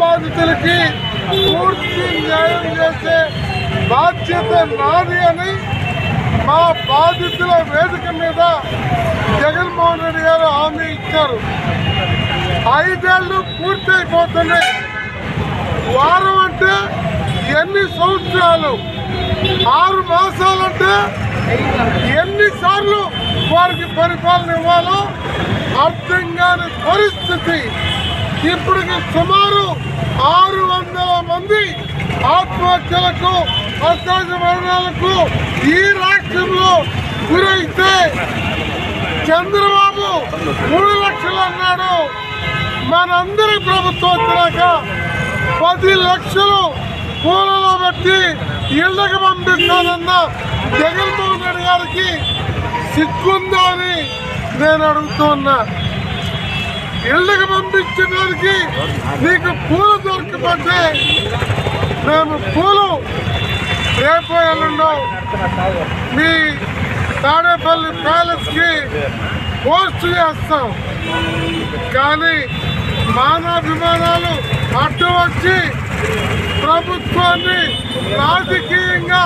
బాధితులకి పూర్తి న్యాయం చేసే బాధ్యత నాది అని మా బాధితుల వేదిక మీద జగన్మోహన్ రెడ్డి గారు హామీ ఇచ్చారు. ఐదేళ్ళు పూర్తయిపోతున్నాయి వారం అంటే ఎన్ని సంవత్సరాలు? ఆరు మాసాలంటే ఎన్నిసార్లు వారికి పరిపాలన ఇవ్వాలో అర్థం కాని పరిస్థితి. ఇప్పటికి సుమారు ఆరు వందల మంది ఆత్మహత్యలకు అసహజ మరణాలకు ఈ రాష్ట్రంలో గురైతే చంద్రబాబు మూడు లక్షలు అన్నాడు. మనందరి ప్రభుత్వం వచ్చినాక పది లక్షలు కూలలో పెట్టి ఇళ్ళకి పంపిస్తానన్న జగన్మోహన్ రెడ్డి గారికి సిగ్గుందా అని నేను అడుగుతున్నా ఇళ్ళకి పంపించడానికి నీకు పూలు దొరకకపోతే మేము పూలు రేపు ఎల్లుండో మీ తాడేపల్లి ప్యాలెస్కి పోస్ట్ చేస్తాం. కానీ మానాభిమానాలు అడ్డు వచ్చి ప్రభుత్వాన్ని రాజకీయంగా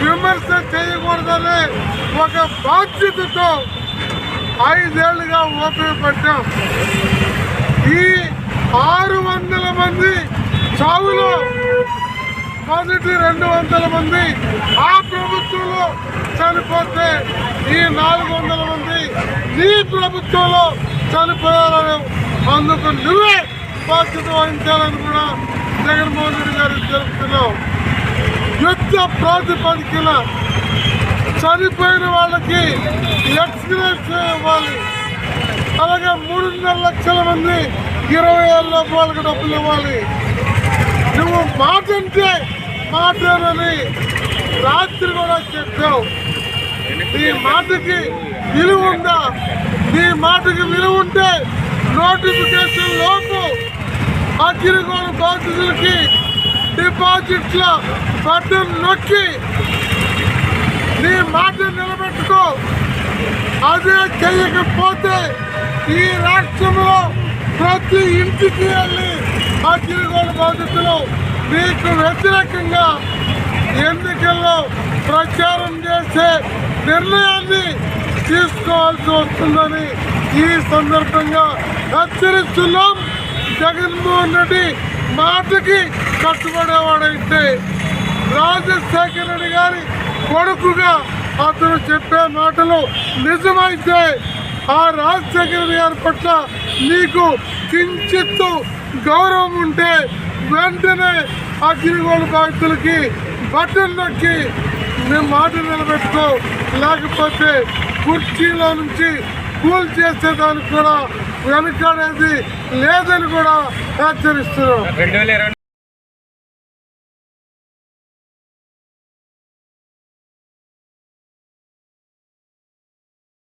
విమర్శ చేయకూడదనే ఒక బాధ్యతతో ఐదేళ్ళుగా ఉపయోగపడ్డాం ఈ ఆరు వందల మంది చావులో మొదటి రెండు వందల మంది ఆ ప్రభుత్వంలో చనిపోతే ఈ నాలుగు వందల మంది నీ ప్రభుత్వంలో చనిపోయారని అందుకు నువ్వే బాధ్యత వహించాలని కూడా జగన్మోహన్ రెడ్డి గారు తెలుపుతున్నావు యుద్ధ ప్రాతిపదికన చనిపోయిన వాళ్ళకి ఎక్స్గ్రేట్ ఇవ్వాలి. అలాగే మూడున్నర లక్షల మంది ఇరవై ఏళ్ళ వాళ్ళకి డబ్బులు ఇవ్వాలి. నువ్వు మాట అంటే మాట్లాడని రాత్రి కూడా చెప్పావు. నీ మాటకి విలువ ఉందా? నీ మాటకి విలువ ఉంటే నోటిఫికేషన్ లోపు అగ్రిగోళ బాధితులకి డిపాజిట్ల బటన్ నొక్కి నీ మాట నిలబెట్టుకో. అదే చేయకపోతే ఈ రాష్ట్రంలో ప్రతి ఇంటికి వెళ్ళి ఆ తిరుగుడు బాధితులు మీకు వ్యతిరేకంగా ఎన్నికల్లో ప్రచారం చేసే నిర్ణయాన్ని తీసుకోవాల్సి వస్తుందని ఈ సందర్భంగా హెచ్చరిస్తున్నాం. జగన్మోహన్ రెడ్డి మాటకి కట్టుబడేవాడైతే రాజశేఖర రెడ్డి గారి కొడుకుగా అతను చెప్పే మాటలు నిజమైతే ఆ రాజశేఖర గారి పట్ల నీకు కించిత్తు గౌరవం ఉంటే వెంటనే అగ్నిగోళ బాధితులకి బట్టలు నొక్కి మేము మాట నిలబెట్టుకో. లేకపోతే కుర్చీలో నుంచి కూల్ చేసేదానికి కూడా వెనకాడేది లేదని కూడా హెచ్చరిస్తున్నాం.